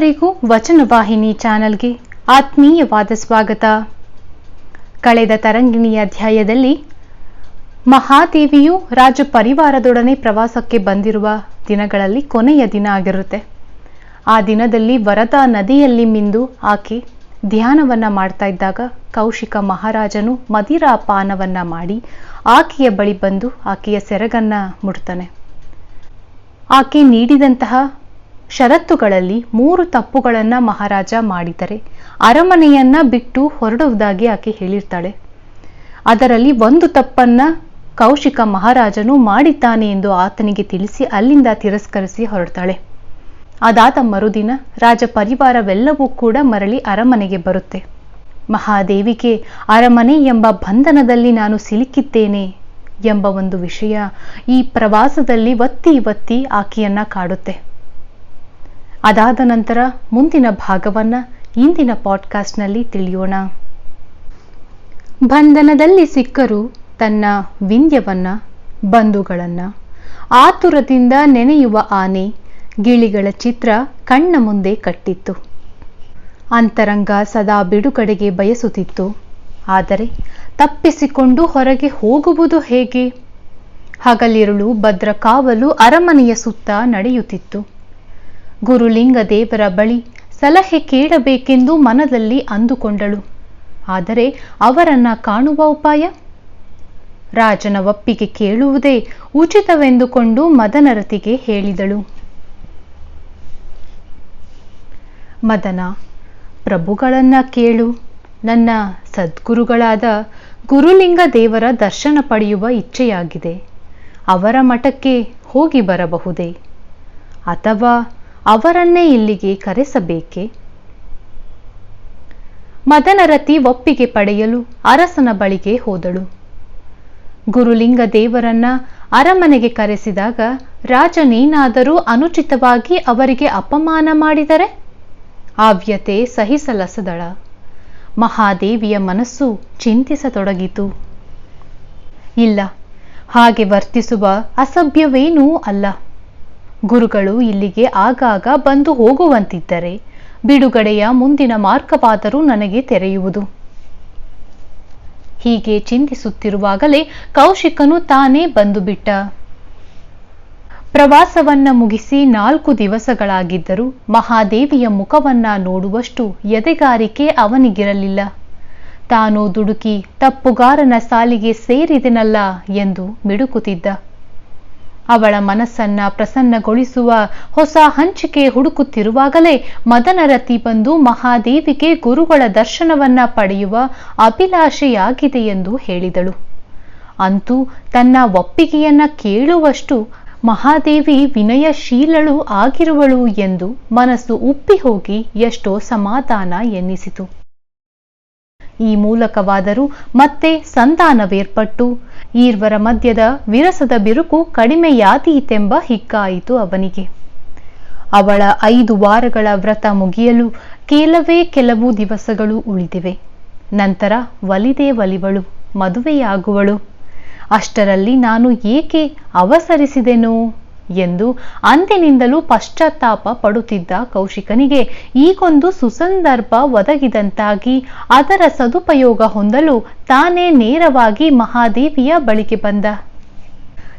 ಎಲ್ಲರಿಗೂ ವಚನವಾಹಿನಿ ಚಾನೆಲ್ಗೆ ಆತ್ಮೀಯವಾದ ಸ್ವಾಗತ. ಕಳೆದ ತರಂಗಿಣಿ ಅಧ್ಯಾಯದಲ್ಲಿ ಮಹಾದೇವಿಯು ರಾಜ ಪರಿವಾರದೊಡನೆ ಪ್ರವಾಸಕ್ಕೆ ಬಂದಿರುವ ದಿನಗಳಲ್ಲಿ ಕೊನೆಯ ದಿನ ಆಗಿರುತ್ತೆ. ಆ ದಿನದಲ್ಲಿ ವರದಾ ನದಿಯಲ್ಲಿ ಮಿಂದು ಆಕೆ ಧ್ಯಾನವನ್ನ ಮಾಡ್ತಾ ಇದ್ದಾಗ ಕೌಶಿಕ ಮಹಾರಾಜನು ಮದಿರಾ ಪಾನವನ್ನ ಮಾಡಿ ಆಕೆಯ ಬಳಿ ಬಂದು ಆಕೆಯ ಸೆರಗನ್ನ ಮುಡ್ತಾನೆ ಆಕೆ ನೀಡಿದಂತಹ ಷರತ್ತುಗಳಲ್ಲಿ ಮೂರು ತಪ್ಪುಗಳನ್ನ ಮಹಾರಾಜ ಮಾಡಿದರೆ ಅರಮನೆಯನ್ನ ಬಿಟ್ಟು ಹೊರಡುವುದಾಗಿ ಆಕೆ ಹೇಳಿರ್ತಾಳೆ. ಅದರಲ್ಲಿ ಒಂದು ತಪ್ಪನ್ನ ಕೌಶಿಕ ಮಹಾರಾಜನು ಮಾಡಿದ್ದಾನೆ ಎಂದು ಆತನಿಗೆ ತಿಳಿಸಿ ಅಲ್ಲಿಂದ ತಿರಸ್ಕರಿಸಿ ಹೊರಡ್ತಾಳೆ. ಅದಾದ ಮರುದಿನ ರಾಜ ಪರಿವಾರವೆಲ್ಲವೂ ಕೂಡ ಮರಳಿ ಅರಮನೆಗೆ ಬರುತ್ತೆ. ಮಹಾದೇವಿಗೆ ಅರಮನೆ ಎಂಬ ಬಂಧನದಲ್ಲಿ ನಾನು ಸಿಲುಕಿದ್ದೇನೆ ಎಂಬ ಒಂದು ವಿಷಯ ಈ ಪ್ರವಾಸದಲ್ಲಿ ಒತ್ತಿ ಒತ್ತಿ ಆಕೆಯನ್ನ ಕಾಡುತ್ತೆ. ಅದಾದ ನಂತರ ಮುಂದಿನ ಭಾಗವನ್ನ ಇಂದಿನ ಪಾಡ್ಕಾಸ್ಟ್ನಲ್ಲಿ ತಿಳಿಯೋಣ. ಬಂಧನದಲ್ಲಿ ಸಿಕ್ಕರು ತನ್ನ ವಿಂಧ್ಯವನ್ನ ಬಂಧುಗಳನ್ನ. ಆತುರದಿಂದ ನೆನೆಯುವ ಆನೆ ಗಿಳಿಗಳ ಚಿತ್ರ ಕಣ್ಣ ಮುಂದೆ ಕಟ್ಟಿತ್ತು. ಅಂತರಂಗ ಸದಾ ಬಿಡುಗಡೆಗೆ ಬಯಸುತ್ತಿತ್ತು. ಆದರೆ ತಪ್ಪಿಸಿಕೊಂಡು ಹೊರಗೆ ಹೋಗುವುದು ಹೇಗೆ? ಹಗಲಿರುಳು ಭದ್ರ ಕಾವಲು ಅರಮನೆಯ ಸುತ್ತ ನಡೆಯುತ್ತಿತ್ತು. ಗುರುಲಿಂಗ ದೇವರ ಬಳಿ ಸಲಹೆ ಕೇಳಬೇಕೆಂದು ಮನದಲ್ಲಿ ಅಂದುಕೊಂಡಳು. ಆದರೆ ಅವರನ್ನ ಕಾಣುವ ಉಪಾಯ? ರಾಜನ ಒಪ್ಪಿಗೆ ಕೇಳುವುದೇ ಉಚಿತವೆಂದುಕೊಂಡು ಮದನರತಿಗೆ ಹೇಳಿದಳು. ಮದನ, ಪ್ರಭುಗಳನ್ನ ಕೇಳು. ನನ್ನ ಸದ್ಗುರುಗಳಾದ ಗುರುಲಿಂಗ ದೇವರ ದರ್ಶನ ಪಡೆಯುವ ಇಚ್ಛೆಯಾಗಿದೆ. ಅವರ ಮಠಕ್ಕೆ ಹೋಗಿ ಬರಬಹುದೇ? ಅಥವಾ ಅವರನ್ನೇ ಇಲ್ಲಿಗೆ ಕರೆಸಬೇಕೆ? ಮದನರತಿ ಒಪ್ಪಿಗೆ ಪಡೆಯಲು ಅರಸನ ಬಳಿಗೆ ಹೋದಳು. ಗುರುಲಿಂಗ ದೇವರನ್ನ ಅರಮನೆಗೆ ಕರೆಸಿದಾಗ ರಾಜನೇನಾದರೂ ಅನುಚಿತವಾಗಿ ಅವರಿಗೆ ಅಪಮಾನ ಮಾಡಿದರೆ? ಆವ್ಯತೆ ಸಹಿಸಲಸದಳ. ಮಹಾದೇವಿಯ ಮನಸ್ಸು ಚಿಂತಿಸತೊಡಗಿತು. ಇಲ್ಲ, ಹಾಗೆ ವರ್ತಿಸುವ ಅಸಭ್ಯವೇನೂ ಅಲ್ಲ. ಗುರುಗಳು ಇಲ್ಲಿಗೆ ಆಗಾಗ ಬಂದು ಹೋಗುವಂತಿದ್ದರೆ ಬಿಡುಗಡೆಯ ಮುಂದಿನ ಮಾರ್ಗವಾದರೂ ನನಗೆ ತೆರೆಯುವುದು. ಹೀಗೆ ಚಿಂತಿಸುತ್ತಿರುವಾಗಲೇ ಕೌಶಿಕನು ತಾನೇ ಬಂದು ಬಿಟ್ಟ. ಪ್ರವಾಸವನ್ನ ಮುಗಿಸಿ ನಾಲ್ಕು ದಿವಸಗಳಾಗಿದ್ದರೂ ಮಹಾದೇವಿಯ ಮುಖವನ್ನ ನೋಡುವಷ್ಟು ಎದೆಗಾರಿಕೆ ಅವನಿಗಿರಲಿಲ್ಲ. ತಾನು ದುಡುಕಿ ತಪ್ಪುಗಾರನ ಸಾಲಿಗೆ ಸೇರಿದೆನಲ್ಲ ಎಂದು ಮಿಡುಕುತ್ತಿದ್ದ. ಅವಳ ಮನಸ್ಸನ್ನ ಪ್ರಸನ್ನಗೊಳಿಸುವ ಹೊಸ ಹಂಚಿಕೆ ಹುಡುಕುತ್ತಿರುವಾಗಲೇ ಮದನರತಿ ಬಂದು ಮಹಾದೇವಿಗೆ ಗುರುಗಳ ದರ್ಶನವನ್ನ ಪಡೆಯುವ ಅಭಿಲಾಷೆಯಾಗಿದೆ ಎಂದು ಹೇಳಿದಳು. ಅಂತೂ ತನ್ನ ಒಪ್ಪಿಗೆಯನ್ನ ಕೇಳುವಷ್ಟು ಮಹಾದೇವಿ ವಿನಯಶೀಲಳು ಆಗಿರುವಳು ಎಂದು ಮನಸ್ಸು ಉಪ್ಪಿ ಹೋಗಿ ಎಷ್ಟೋ ಸಮಾಧಾನ ಎನ್ನಿಸಿತು. ಈ ಮೂಲಕವಾದರೂ ಮತ್ತೆ ಸಂತಾನವೇರ್ಪಟ್ಟು. ಈರ್ವರ ಮಧ್ಯದ ವಿರಸದ ಬಿರುಕು ಕಡಿಮೆಯಾದೀತೆಂಬ ಹಿಕ್ಕಾಯಿತು ಅವನಿಗೆ. ಅವಳ ಐದು ವಾರಗಳ ವ್ರತ ಮುಗಿಯಲು ಕೆಲವೇ ಕೆಲವು ದಿವಸಗಳು ಉಳಿದಿವೆ. ನಂತರ ಒಲಿದೇ ಒಲಿವಳು, ಮದುವೆಯಾಗುವಳು. ಅಷ್ಟರಲ್ಲಿ ನಾನು ಏಕೆ ಅವಸರಿಸಿದೆನೋ? ಎಂದು ಅಂದಿನಿಂದಲೂ ಪಶ್ಚಾತ್ತಾಪ ಪಡುತ್ತಿದ್ದ ಕೌಶಿಕನಿಗೆ ಈಗೊಂದು ಸುಸಂದರ್ಭ ಒದಗಿದಂತಾಗಿ ಅದರ ಸದುಪಯೋಗ ಹೊಂದಲು ತಾನೇ ನೇರವಾಗಿ ಮಹಾದೇವಿಯ ಬಳಿಗೆ ಬಂದ.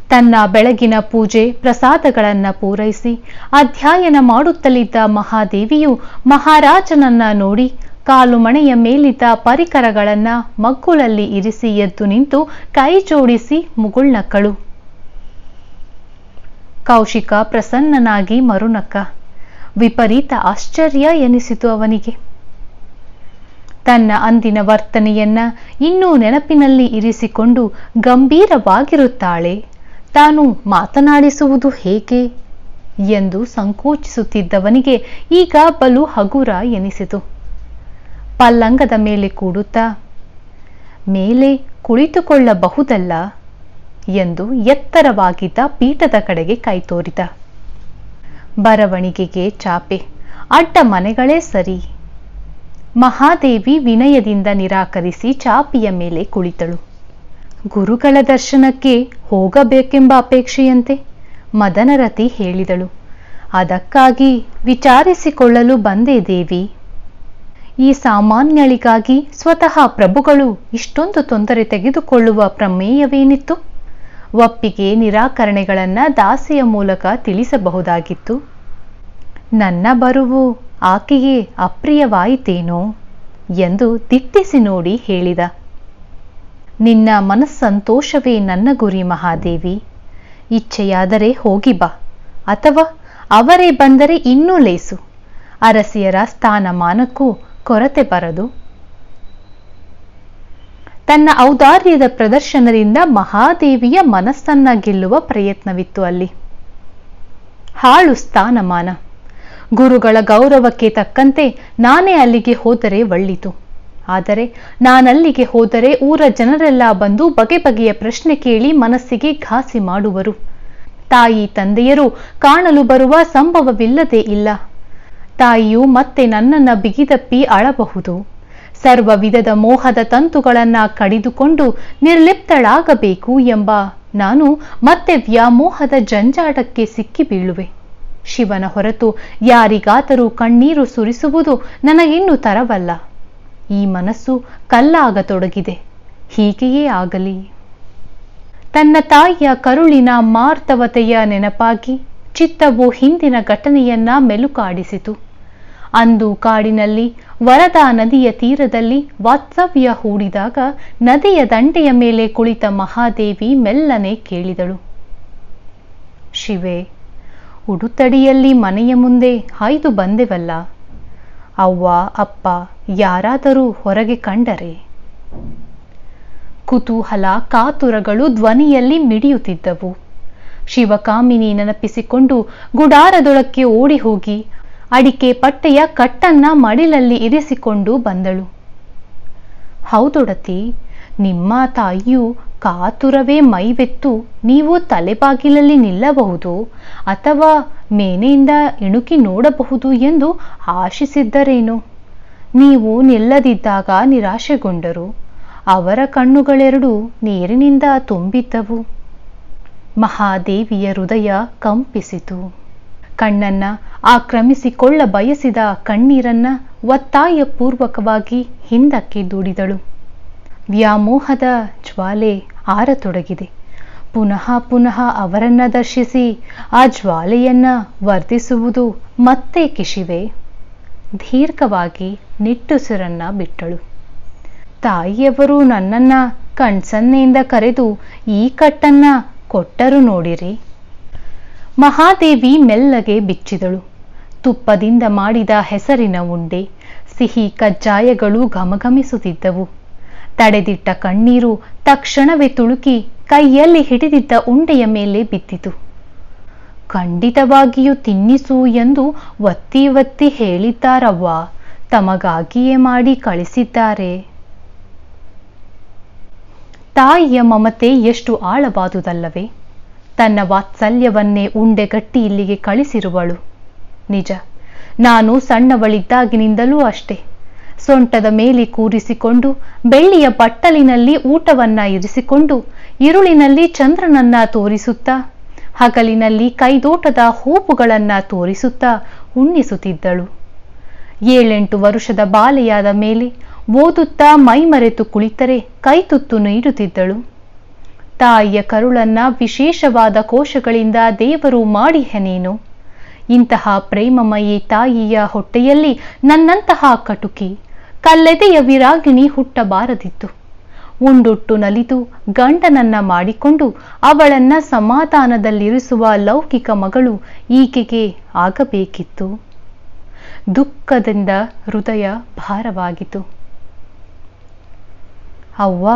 ತನ್ನ ಬೆಳಗಿನ ಪೂಜೆ ಪ್ರಸಾದಗಳನ್ನ ಪೂರೈಸಿ ಅಧ್ಯಯನ ಮಾಡುತ್ತಲಿದ್ದ ಮಹಾದೇವಿಯು ಮಹಾರಾಜನನ್ನ ನೋಡಿ ಕಾಲು ಮಣೆಯ ಮೇಲಿದ್ದ ಪರಿಕರಗಳನ್ನ ಮಗ್ಗುಲಲ್ಲಿ ಇರಿಸಿ ಎದ್ದು ನಿಂತು ಕೈ ಜೋಡಿಸಿ ಮುಗುಳ್ನಕ್ಕಳು. ಕೌಶಿಕ ಪ್ರಸನ್ನನಾಗಿ ಮರುನಕ್ಕ. ವಿಪರೀತ ಆಶ್ಚರ್ಯ ಎನಿಸಿತು ಅವನಿಗೆ. ತನ್ನ ಅಂದಿನ ವರ್ತನೆಯನ್ನ ಇನ್ನೂ ನೆನಪಿನಲ್ಲಿ ಇರಿಸಿಕೊಂಡು ಗಂಭೀರವಾಗಿರುತ್ತಾಳೆ. ತಾನು ಮಾತನಾಡಿಸುವುದು ಹೇಗೆ ಎಂದು ಸಂಕೋಚಿಸುತ್ತಿದ್ದವನಿಗೆ ಈಗ ಬಲು ಹಗುರ ಎನಿಸಿತು. ಪಲ್ಲಂಗದ ಮೇಲೆ ಕೂಡುತ್ತಾ, ಮೇಲೆ ಕುಳಿತುಕೊಳ್ಳಬಹುದಲ್ಲ ಎಂದು ಎತ್ತರವಾಗಿದ್ದ ಪೀಠದ ಕಡೆಗೆ ಕೈತೋರಿದ ಬರವಣಿಗೆಗೆ ಚಾಪೆ. ಅಡ್ಡ ಮನೆಗಳೇ ಸರಿ. ಮಹಾದೇವಿ ವಿನಯದಿಂದ ನಿರಾಕರಿಸಿ ಚಾಪಿಯ ಮೇಲೆ ಕುಳಿತಳು. ಗುರುಗಳ ದರ್ಶನಕ್ಕೆ ಹೋಗಬೇಕೆಂಬ ಅಪೇಕ್ಷೆಯಂತೆ ಮದನರತಿ ಹೇಳಿದಳು. ಅದಕ್ಕಾಗಿ ವಿಚಾರಿಸಿಕೊಳ್ಳಲು ಬಂದೆ ದೇವಿ. ಈ ಸಾಮಾನ್ಯಳಿಗಾಗಿ ಸ್ವತಃ ಪ್ರಭುಗಳು ಇಷ್ಟೊಂದು ತೊಂದರೆ ತೆಗೆದುಕೊಳ್ಳುವ ಪ್ರಮೇಯವೇನಿತ್ತು? ಒಪ್ಪಿಗೆ ನಿರಾಕರಣೆಗಳನ್ನು ದಾಸಿಯ ಮೂಲಕ ತಿಳಿಸಬಹುದಾಗಿತ್ತು. ನನ್ನ ಬರುವು ಆಕೆಗೆ ಅಪ್ರಿಯವಾಯಿತೇನೋ ಎಂದು ದಿಟ್ಟಿಸಿ ನೋಡಿ ಹೇಳಿದ. ನಿನ್ನ ಮನಸ್ಸಂತೋಷವೇ ನನ್ನ ಗುರಿ ಮಹಾದೇವಿ. ಇಚ್ಛೆಯಾದರೆ ಹೋಗಿ ಬಾ ಅಥವಾ ಅವರೇ ಬಂದರೆ ಇನ್ನೂ ಲೇಸು. ಅರಸಿಯರ ಸ್ಥಾನಮಾನಕ್ಕೂ ಕೊರತೆ ಬರದು. ತನ್ನ ಔದಾರ್ಯದ ಪ್ರದರ್ಶನದಿಂದ ಮಹಾದೇವಿಯ ಮನಸ್ಸನ್ನ ಗೆಲ್ಲುವ ಪ್ರಯತ್ನವಿತ್ತು ಅಲ್ಲಿ. ಹಾಳು ಸ್ಥಾನಮಾನ. ಗುರುಗಳ ಗೌರವಕ್ಕೆ ತಕ್ಕಂತೆ ನಾನೇ ಅಲ್ಲಿಗೆ ಹೋದರೆ ಒಳ್ಳಿತು. ಆದರೆ ನಾನಲ್ಲಿಗೆ ಹೋದರೆ ಊರ ಜನರೆಲ್ಲ ಬಂದು ಬಗೆ ಬಗೆಯ ಪ್ರಶ್ನೆ ಕೇಳಿ ಮನಸ್ಸಿಗೆ ಘಾಸಿ ಮಾಡುವರು. ತಾಯಿ ತಂದೆಯರು ಕಾಣಲು ಬರುವ ಸಂಭವವಿಲ್ಲದೆ ಇಲ್ಲ. ತಾಯಿಯು ಮತ್ತೆ ನನ್ನನ್ನ ಬಿಗಿದಪ್ಪಿ ಅಳಬಹುದು. ಸರ್ವ ವಿಧದ ಮೋಹದ ತಂತುಗಳನ್ನ ಕಡಿದುಕೊಂಡು ನಿರ್ಲಿಪ್ತಳಾಗಬೇಕು ಎಂಬ ನಾನು ಮತ್ತೆ ವ್ಯಾಮೋಹದ ಜಂಜಾಟಕ್ಕೆ ಸಿಕ್ಕಿ ಬೀಳುವೆ. ಶಿವನ ಹೊರತು ಯಾರಿಗಾದರೂ ಕಣ್ಣೀರು ಸುರಿಸುವುದು ನನಗಿನ್ನೂ ತರವಲ್ಲ. ಈ ಮನಸ್ಸು ಕಲ್ಲಾಗತೊಡಗಿದೆ. ಹೀಗೆಯೇ ಆಗಲಿ. ತನ್ನ ತಾಯಿಯ ಕರುಳಿನ ಮಾರ್ತವತೆಯ ನೆನಪಾಗಿ ಚಿತ್ತವು ಹಿಂದಿನ ಘಟನೆಯನ್ನ ಮೆಲುಕಾಡಿಸಿತು. ಅಂದು ಕಾಡಿನಲ್ಲಿ ವರದಾ ನದಿಯ ತೀರದಲ್ಲಿ ವಾತ್ಸವ್ಯ ಹೂಡಿದಾಗ ನದಿಯ ದಂಡೆಯ ಮೇಲೆ ಕುಳಿತ ಮಹಾದೇವಿ ಮೆಲ್ಲನೆ ಕೇಳಿದಳು. ಶಿವೆ, ಉಡುತಡಿಯಲ್ಲಿ ಮನೆಯ ಮುಂದೆ ಹಾಯ್ದು ಬಂದೆವಲ್ಲ? ಅವ್ವ, ಅಪ್ಪ, ಯಾರಾದರೂ ಹೊರಗೆ ಕಂಡರೆ? ಕುತೂಹಲ ಕಾತುರಗಳು ಧ್ವನಿಯಲ್ಲಿ ಮಿಡಿಯುತ್ತಿದ್ದವು. ಶಿವಕಾಮಿನಿ ನೆನಪಿಸಿಕೊಂಡು ಗುಡಾರದೊಳಕ್ಕೆ ಓಡಿ ಹೋಗಿ ಅಡಿಕೆ ಪಟ್ಟೆಯ ಕಟ್ಟನ್ನ ಮಡಿಲಲ್ಲಿ ಇರಿಸಿಕೊಂಡು ಬಂದಳು. ಹೌದೊಡತಿ ನಿಮ್ಮ ತಾಯಿಯು ಕಾತುರವೇ ಮೈವೆತ್ತು, ನೀವು ತಲೆಬಾಗಿಲಲ್ಲಿ ನಿಲ್ಲಬಹುದು ಅಥವಾ ಮೇನೆಯಿಂದ ಇಣುಕಿ ನೋಡಬಹುದು ಎಂದು ಆಶಿಸಿದ್ದರೇನು? ನೀವು ನಿಲ್ಲದಿದ್ದಾಗ ನಿರಾಶೆಗೊಂಡರು, ಅವರ ಕಣ್ಣುಗಳೆರಡು ನೀರಿನಿಂದ ತುಂಬಿದ್ದವು ಮಹಾದೇವಿಯ ಹೃದಯ ಕಂಪಿಸಿತು. ಕಣ್ಣನ್ನ ಆಕ್ರಮಿಸಿಕೊಳ್ಳ ಬಯಸಿದ ಕಣ್ಣೀರನ್ನ ಒತ್ತಾಯಪೂರ್ವಕವಾಗಿ ಹಿಂದಕ್ಕೆ ದೂಡಿದಳು. ವ್ಯಾಮೋಹದ ಜ್ವಾಲೆ ಆರತೊಡಗಿದೆ. ಪುನಃ ಪುನಃ ಅವರನ್ನ ದರ್ಶಿಸಿ ಆ ಜ್ವಾಲೆಯನ್ನ ವರ್ಧಿಸುವುದು ಮತ್ತೆ ಕಿಶಿವೆ. ದೀರ್ಘವಾಗಿ ನಿಟ್ಟುಸಿರನ್ನ ಬಿಟ್ಟಳು. ತಾಯಿಯವರು ನನ್ನನ್ನ ಕಣ್ಸನ್ನೆಯಿಂದ ಕರೆದು ಈ ಕಟ್ಟನ್ನ ಕೊಟ್ಟರು ನೋಡಿರಿ. ಮಹಾದೇವಿ ಮೆಲ್ಲಗೆ ಬಿಚ್ಚಿದಳು. ತುಪ್ಪದಿಂದ ಮಾಡಿದ ಹೆಸರಿನ ಉಂಡೆ, ಸಿಹಿ ಕಜ್ಜಾಯಗಳು ಘಮಘಮಿಸುತ್ತಿದ್ದವು. ತಡೆದಿಟ್ಟ ಕಣ್ಣೀರು ತಕ್ಷಣವೇ ತುಳುಕಿ ಕೈಯಲ್ಲಿ ಹಿಡಿದಿದ್ದ ಉಂಡೆಯ ಮೇಲೆ ಬಿದ್ದಿತು ಖಂಡಿತವಾಗಿಯೂ ತಿನ್ನಿಸು ಎಂದು ಒತ್ತಿ ಒತ್ತಿ ಹೇಳಿದ್ದಾರವ್ವ, ತಮಗಾಗಿಯೇ ಮಾಡಿ ಕಳಿಸಿದ್ದಾರೆ. ತಾಯಿಯ ಮಮತೆ ಎಷ್ಟು ಆಳವಾದುದಲ್ಲವೇ. ತನ್ನ ವಾತ್ಸಲ್ಯವನ್ನೇ ಉಂಡೆಗಟ್ಟಿ ಇಲ್ಲಿಗೆ ಕಳಿಸಿರುವಳು. ನಿಜ, ನಾನು ಸಣ್ಣವಳಿದ್ದಾಗಿನಿಂದಲೂ ಅಷ್ಟೆ. ಸೊಂಟದ ಮೇಲೆ ಕೂರಿಸಿಕೊಂಡು, ಬೆಳ್ಳಿಯ ಬಟ್ಟಲಿನಲ್ಲಿ ಊಟವನ್ನ ಇರಿಸಿಕೊಂಡು ಇರುಳಿನಲ್ಲಿ ಚಂದ್ರನನ್ನ ತೋರಿಸುತ್ತಾ, ಹಗಲಿನಲ್ಲಿ ಕೈದೋಟದ ಹೂಪುಗಳನ್ನ ತೋರಿಸುತ್ತಾ ಉಣ್ಣಿಸುತ್ತಿದ್ದಳು. ಏಳೆಂಟು ವರುಷದ ಬಾಲೆಯಾದ ಮೇಲೆ ಓದುತ್ತಾ ಮೈಮರೆತು ಕುಳಿತರೆ ಕೈತುತ್ತು ನೀಡುತ್ತಿದ್ದಳು. ತಾಯಿಯ ಕರುಳನ್ನ ವಿಶೇಷವಾದ ಕೋಶಗಳಿಂದ ದೇವರು ಮಾಡಿ ನೀನು. ಇಂತಹ ಪ್ರೇಮಮಯಿ ತಾಯಿಯ ಹೊಟ್ಟೆಯಲ್ಲಿ ನನ್ನಂತಹ ಕಟುಕಿ, ಕಲ್ಲೆದೆಯ ವಿರಾಗಿಣಿ ಹುಟ್ಟಬಾರದಿತ್ತು. ಉಂಡುಟ್ಟು ನಲಿದು ಗಂಡನನ್ನ ಮಾಡಿಕೊಂಡು ಅವಳನ್ನ ಸಮಾಧಾನದಲ್ಲಿರಿಸುವ ಲೌಕಿಕ ಮಗಳು ಈಕೆಗೆ ಆಗಬೇಕಿತ್ತು. ದುಃಖದಿಂದ ಹೃದಯ ಭಾರವಾಗಿತು ಅವ್ವ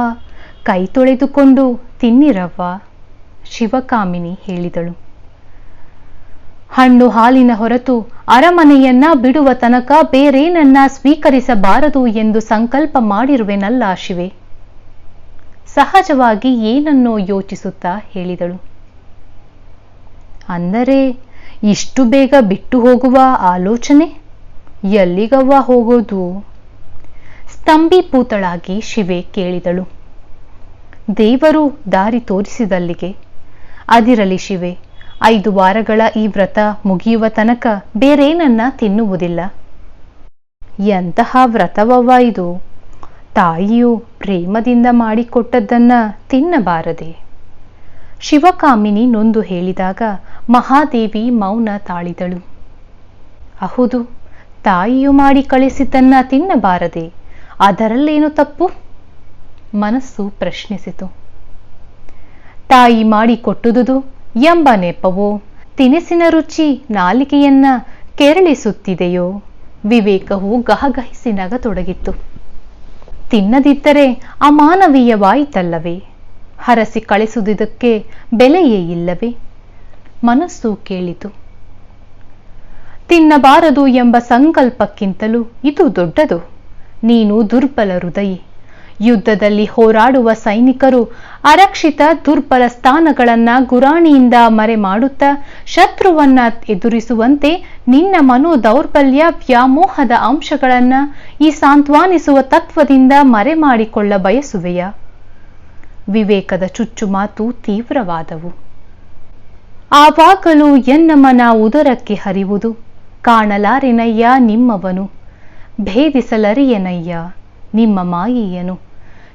ಕೈ ತೊಳೆದುಕೊಂಡು ತಿನ್ನಿರವ್ವ ಶಿವಕಾಮಿನಿ ಹೇಳಿದಳು. ಹಣ್ಣು ಹಾಲಿನ ಹೊರತು ಅರಮನೆಯನ್ನ ಬಿಡುವ ತನಕ ಬೇರೇನನ್ನ ಸ್ವೀಕರಿಸಬಾರದು ಎಂದು ಸಂಕಲ್ಪ ಮಾಡಿರುವೆನಲ್ಲ ಶಿವೆ. ಸಹಜವಾಗಿ ಏನನ್ನೋ ಯೋಚಿಸುತ್ತಾ ಹೇಳಿದಳು. ಅಂದರೆ ಇಷ್ಟು ಬೇಗ ಬಿಟ್ಟು ಹೋಗುವ ಆಲೋಚನೆ? ಎಲ್ಲಿಗವ್ವ ಹೋಗೋದು? ಸ್ತಂಭೀಪೂತಳಾಗಿ ಶಿವೆ ಕೇಳಿದಳು. ದೇವರು ದಾರಿ ತೋರಿಸಿದಲ್ಲಿಗೆ. ಅದಿರಲಿ ಶಿವೆ, ಐದು ವಾರಗಳ ಈ ವ್ರತ ಮುಗಿಯುವ ತನಕ ಬೇರೇನನ್ನ ತಿನ್ನುವುದಿಲ್ಲ. ಎಂತಹ ವ್ರತವವ್ವ ಇದು? ತಾಯಿಯು ಪ್ರೇಮದಿಂದ ಮಾಡಿಕೊಟ್ಟದ್ದನ್ನ ತಿನ್ನಬಾರದೆ. ಶಿವಕಾಮಿನಿ ನೊಂದು ಹೇಳಿದಾಗ ಮಹಾದೇವಿ ಮೌನ ತಾಳಿದಳು. ಅಹುದು ತಾಯಿಯು ಮಾಡಿ ಕಳಿಸಿದ್ದನ್ನ ತಿನ್ನಬಾರದೆ, ಅದರಲ್ಲೇನು ತಪ್ಪು? ಮನಸ್ಸು ಪ್ರಶ್ನಿಸಿತು. ತಾಯಿ ಮಾಡಿ ಕೊಟ್ಟುದುದು ಎಂಬ ನೆಪವೋ? ತಿನಿಸಿನ ರುಚಿ ನಾಲಿಗೆಯನ್ನ ಕೆರಳಿಸುತ್ತಿದೆಯೋ? ವಿವೇಕವು ಗಹಗಹಿಸಿ ನಗತೊಡಗಿತ್ತು. ತಿನ್ನದಿದ್ದರೆ ಅಮಾನವೀಯವಾಯಿತಲ್ಲವೇ? ಹರಸಿ ಕಳಿಸುವುದಕ್ಕೆ ಬೆಲೆಯೇ ಇಲ್ಲವೇ? ಮನಸ್ಸು ಕೇಳಿತು. ತಿನ್ನಬಾರದು ಎಂಬ ಸಂಕಲ್ಪಕ್ಕಿಂತಲೂ ಇದು ದೊಡ್ಡದು. ನೀನು ದುರ್ಬಲ ಹೃದಯಿ. ಯುದ್ಧದಲ್ಲಿ ಹೋರಾಡುವ ಸೈನಿಕರು ಅರಕ್ಷಿತ ದುರ್ಬಲ ಸ್ಥಾನಗಳನ್ನ ಗುರಾಣಿಯಿಂದ ಮರೆ ಮಾಡುತ್ತಾ ಶತ್ರುವನ್ನ ಎದುರಿಸುವಂತೆ ನಿನ್ನ ಮನೋ ದೌರ್ಬಲ್ಯ ವ್ಯಾಮೋಹದ ಅಂಶಗಳನ್ನ ಈ ಸಾಂತ್ವಾನಿಸುವ ತತ್ವದಿಂದ ಮರೆ ಮಾಡಿಕೊಳ್ಳ ಬಯಸುವೆಯ? ವಿವೇಕದ ಚುಚ್ಚು ಮಾತು ತೀವ್ರವಾದವು. ಆವಾಗಲೂ ಎನ್ನ ಮನ ಉದರಕ್ಕೆ ಹರಿವುದು. ಕಾಣಲಾರೆನಯ್ಯ ನಿಮ್ಮವನು. ಭೇದಿಸಲರಿಯನಯ್ಯ ನಿಮ್ಮ ಮಾಯೆಯನು.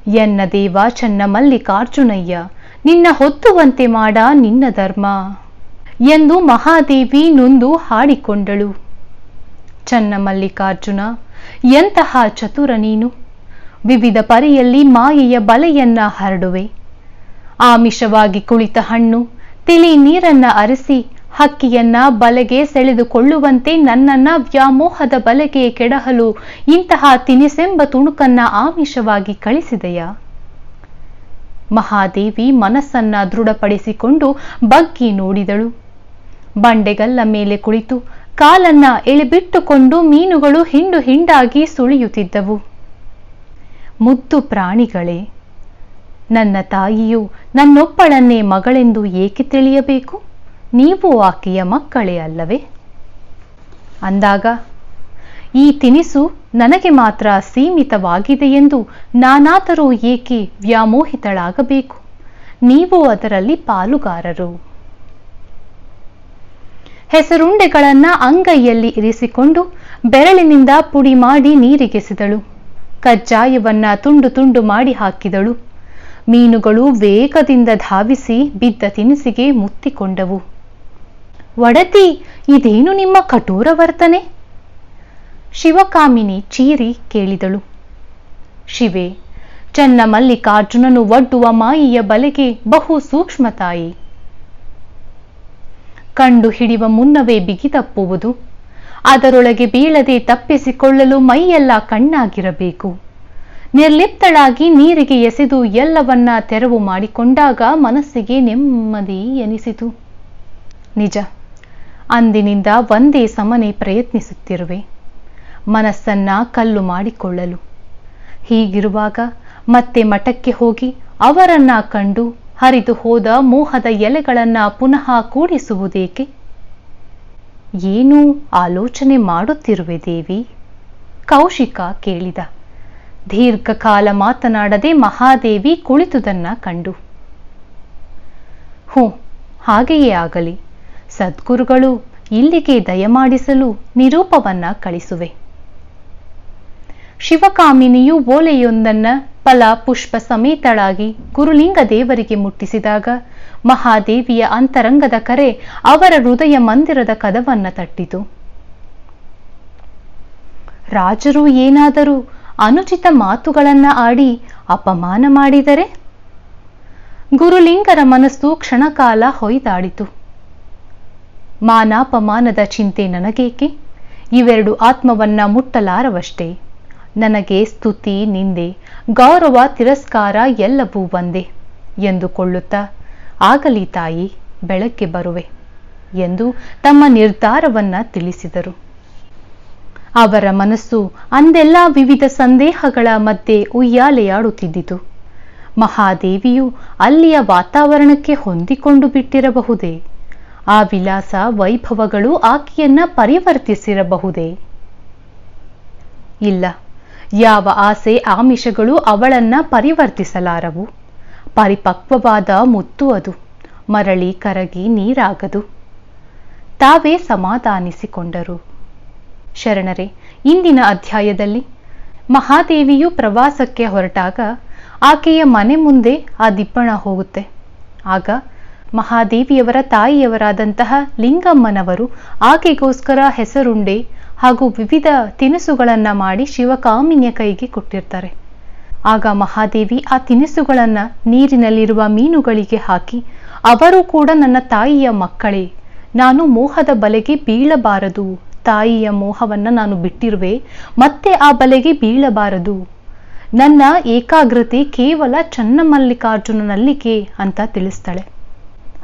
ಎನ್ನ ದೇವ ಚನ್ನ ಮಲ್ಲಿಕಾರ್ಜುನಯ್ಯ, ನಿನ್ನ ಹೊತ್ತುವಂತೆ ಮಾಡ ನಿನ್ನ ಧರ್ಮ. ಎಂದು ಮಹಾದೇವಿ ನೊಂದು ಹಾಡಿಕೊಂಡಳು. ಚನ್ನ ಮಲ್ಲಿಕಾರ್ಜುನ, ಎಂತಹ ಚತುರ ನೀನು? ವಿವಿಧ ಪರಿಯಲ್ಲಿ ಮಾಯೆಯ ಬಲೆಯನ್ನ ಹರಡುವೆ. ಆಮಿಷವಾಗಿ ಕುಳಿತ ಹಣ್ಣು, ತಿಳಿ ನೀರನ್ನ ಅರಸಿ ಹಕ್ಕಿಯನ್ನ ಬಲೆಗೆ ಸೆಳೆದುಕೊಳ್ಳುವಂತೆ ನನ್ನನ್ನ ವ್ಯಾಮೋಹದ ಬಲೆಗೆ ಕೆಡಹಲು. ಇಂತಹ ತಿನಿಸೆಂಬ ತುಣುಕನ್ನ ಆಮಿಷವಾಗಿ ಕಳಿಸಿದೆಯಾ? ಮಹಾದೇವಿ ಮನಸ್ಸನ್ನ ದೃಢಪಡಿಸಿಕೊಂಡು ಬಗ್ಗಿ ನೋಡಿದಳು. ಬಂಡೆಗಲ್ಲ ಮೇಲೆ ಕುಳಿತು ಕಾಲನ್ನ ಎಳೆಬಿಟ್ಟುಕೊಂಡು ಮೀನುಗಳು ಹಿಂಡು ಹಿಂಡಾಗಿ ಸುಳಿಯುತ್ತಿದ್ದವು. ಮುದ್ದು ಪ್ರಾಣಿಗಳೇ, ನನ್ನ ತಾಯಿಯು ನನ್ನೊಬ್ಬಳನ್ನೇ ಮಗಳೆಂದು ಏಕೆ ತಿಳಿಯಬೇಕು? ನೀವು ಆಕೆಯ ಮಕ್ಕಳೇ ಅಲ್ಲವೇ? ಅಂದಾಗ, ಈ ತಿನಿಸು ನನಗೆ ಮಾತ್ರ ಸೀಮಿತವಾಗಿದೆಯೆಂದು ನಾನಾದರೂ ಏಕೆ ವ್ಯಾಮೋಹಿತಳಾಗಬೇಕು? ನೀವು ಅದರಲ್ಲಿ ಪಾಲುಗಾರರು. ಹೆಸರುಂಡೆಗಳನ್ನ ಅಂಗೈಯಲ್ಲಿ ಇರಿಸಿಕೊಂಡು ಬೆರಳಿನಿಂದ ಪುಡಿ ಮಾಡಿ ನೀರಿಗೆಸೆದಳು ಕಜ್ಜಾಯವನ್ನ ತುಂಡು ತುಂಡು ಮಾಡಿ ಹಾಕಿದಳು. ಮೀನುಗಳು ವೇಗದಿಂದ ಧಾವಿಸಿ ಬಿದ್ದ ತಿನಿಸಿಗೆ ಮುತ್ತಿಕೊಂಡವು. ಒಡತಿ, ಇದೇನು ನಿಮ್ಮ ಕಠೋರ ವರ್ತನೆ? ಶಿವಕಾಮಿನಿ ಚೀರಿ ಕೇಳಿದಳು. ಶಿವೆ, ಚನ್ನ ಮಲ್ಲಿಕಾರ್ಜುನನು ಒಡ್ಡುವ ಮಾಯಿಯ ಬಲೆಗೆ ಬಹು ಸೂಕ್ಷ್ಮ ತಾಯಿ ಕಂಡು ಹಿಡಿಯುವ ಮುನ್ನವೇ ಬಿಗಿತಪ್ಪುವುದು ಅದರೊಳಗೆ ಬೀಳದೆ ತಪ್ಪಿಸಿಕೊಳ್ಳಲು ಮೈಯೆಲ್ಲ ಕಣ್ಣಾಗಿರಬೇಕು. ನಿರ್ಲಿಪ್ತಳಾಗಿ ನೀರಿಗೆ ಎಸೆದು ಎಲ್ಲವನ್ನ ತೆರವು ಮಾಡಿಕೊಂಡಾಗ ಮನಸ್ಸಿಗೆ ನೆಮ್ಮದಿ ಎನಿಸಿತು. ನಿಜ. ಅಂದಿನಿಂದ ಒಂದೇ ಸಮನೆ ಪ್ರಯತ್ನಿಸುತ್ತಿರುವೆ. ಮನಸ್ಸನ್ನ ಕಲ್ಲು ಮಾಡಿಕೊಳ್ಳಲು. ಹೀಗಿರುವಾಗ ಮತ್ತೆ ಮಠಕ್ಕೆ ಹೋಗಿ ಅವರನ್ನ ಕಂಡು ಹರಿದು ಹೋದ ಮೋಹದ ಎಲೆಗಳನ್ನ ಪುನಃ ಕೂಡಿಸುವುದೇಕೆ? ಏನು ಆಲೋಚನೆ ಮಾಡುತ್ತಿರುವೆ ದೇವಿ. ಕೌಶಿಕ ಕೇಳಿದ. ದೀರ್ಘಕಾಲ ಮಾತನಾಡದೆ ಮಹಾದೇವಿ ಕುಳಿತುದನ್ನ ಕಂಡು. ಹ್ಞೂ, ಹಾಗೆಯೇ ಆಗಲಿ. ಸದ್ಗುರುಗಳು ಇಲ್ಲಿಗೆ ದಯಮಾಡಿಸಲು ನಿರೂಪವನ್ನ ಕಳಿಸುವೆ. ಶಿವಕಾಮಿನಿಯು ಓಲೆಯೊಂದನ್ನ ಫಲ ಪುಷ್ಪ ಸಮೇತಳಾಗಿ ಗುರುಲಿಂಗ ದೇವರಿಗೆ ಮುಟ್ಟಿಸಿದಾಗ ಮಹಾದೇವಿಯ ಅಂತರಂಗದ ಕರೆ ಅವರ ಹೃದಯ ಮಂದಿರದ ಕದವನ್ನ ತಟ್ಟಿತು. ರಾಜರು ಏನಾದರೂ ಅನುಚಿತ ಮಾತುಗಳನ್ನ ಆಡಿ ಅಪಮಾನ ಮಾಡಿದರೆ? ಗುರುಲಿಂಗರ ಮನಸ್ಸು ಕ್ಷಣಕಾಲ ಹೊಯ್ದಾಡಿತು. ಮಾನಾಪಮಾನದ ಚಿಂತೆ ನನಗೇಕೆ? ಇವೆರಡು ಆತ್ಮವನ್ನ ಮುಟ್ಟಲಾರವಷ್ಟೇ. ನನಗೆ ಸ್ತುತಿ, ನಿಂದೆ, ಗೌರವ, ತಿರಸ್ಕಾರ ಎಲ್ಲವೂ ಒಂದೇ ಎಂದುಕೊಳ್ಳುತ್ತಾ, ಆಗಲಿ ತಾಯಿ ಬೆಳಕ್ಕೆ ಬರುವೆ ಎಂದು ತಮ್ಮ ನಿರ್ಧಾರವನ್ನ ತಿಳಿಸಿದರು. ಅವರ ಮನಸ್ಸು ಅಂದೆಲ್ಲ ವಿವಿಧ ಸಂದೇಹಗಳ ಮಧ್ಯೆ ಉಯ್ಯಾಲೆಯಾಡುತ್ತಿದ್ದಿತು. ಮಹಾದೇವಿಯು ಅಲ್ಲಿಯ ವಾತಾವರಣಕ್ಕೆ ಹೊಂದಿಕೊಂಡು ಬಿಟ್ಟಿರಬಹುದೇ? ಆ ವಿಲಾಸ ವೈಭವಗಳು ಆಕೆಯನ್ನ ಪರಿವರ್ತಿಸಿರಬಹುದೇ? ಇಲ್ಲ. ಯಾವ ಆಸೆ ಆಮಿಷಗಳು ಅವಳನ್ನ ಪರಿವರ್ತಿಸಲಾರವು? ಪರಿಪಕ್ವವಾದ ಮುತ್ತು ಅದು. ಮರಳಿ ಕರಗಿ ನೀರಾಗದು. ತಾವೇ ಸಮಾಧಾನಿಸಿಕೊಂಡರು. ಶರಣರೇ, ಇಂದಿನ ಅಧ್ಯಾಯದಲ್ಲಿ ಮಹಾದೇವಿಯು ಪ್ರವಾಸಕ್ಕೆ ಹೊರಟಾಗ ಆಕೆಯ ಮನೆ ಮುಂದೆ ಆ ದಿಬ್ಬಣ ಹೋಗುತ್ತೆ. ಆಗ ಮಹಾದೇವಿಯವರ ತಾಯಿಯವರಾದಂತಹ ಲಿಂಗಮ್ಮನವರು ಆಕೆಗೋಸ್ಕರ ಹೆಸರುಂಡೆ ಹಾಗೂ ವಿವಿಧ ತಿನಿಸುಗಳನ್ನ ಮಾಡಿ ಶಿವಕಾಮಿನಿಯ ಕೈಗೆ ಕೊಟ್ಟಿರ್ತಾರೆ. ಆಗ ಮಹಾದೇವಿ ಆ ತಿನಿಸುಗಳನ್ನ ನೀರಿನಲ್ಲಿರುವ ಮೀನುಗಳಿಗೆ ಹಾಕಿ, ಅವರು ಕೂಡ ನನ್ನ ತಾಯಿಯ ಮಕ್ಕಳೇ, ನಾನು ಮೋಹದ ಬಲೆಗೆ ಬೀಳಬಾರದು. ತಾಯಿಯ ಮೋಹವನ್ನ ನಾನು ಬಿಟ್ಟಿರುವೆ, ಮತ್ತೆ ಆ ಬಲೆಗೆ ಬೀಳಬಾರದು. ನನ್ನ ಏಕಾಗ್ರತೆ ಕೇವಲ ಚನ್ನಮಲ್ಲಿಕಾರ್ಜುನನಲ್ಲಿಗೆ ಅಂತ ತಿಳಿಸ್ತಾಳೆ.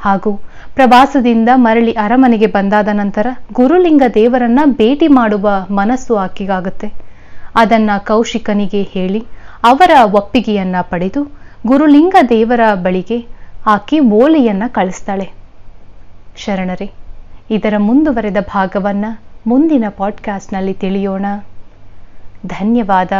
ಹಾಗೂ ಪ್ರವಾಸದಿಂದ ಮರಳಿ ಅರಮನೆಗೆ ಬಂದಾದ ನಂತರ ಗುರುಲಿಂಗ ದೇವರನ್ನ ಭೇಟಿ ಮಾಡುವ ಮನಸ್ಸು ಆಕೆಗಾಗುತ್ತೆ. ಅದನ್ನ ಕೌಶಿಕನಿಗೆ ಹೇಳಿ ಅವರ ಒಪ್ಪಿಗೆಯನ್ನ ಪಡೆದು ಗುರುಲಿಂಗ ದೇವರ ಬಳಿಗೆ ಆಕೆ ಓಲೆಯನ್ನ ಕಳಿಸ್ತಾಳೆ. ಶರಣರೇ, ಇದರ ಮುಂದುವರೆದ ಭಾಗವನ್ನ ಮುಂದಿನ ಪಾಡ್ಕಾಸ್ಟ್ನಲ್ಲಿ ತಿಳಿಯೋಣ. ಧನ್ಯವಾದ.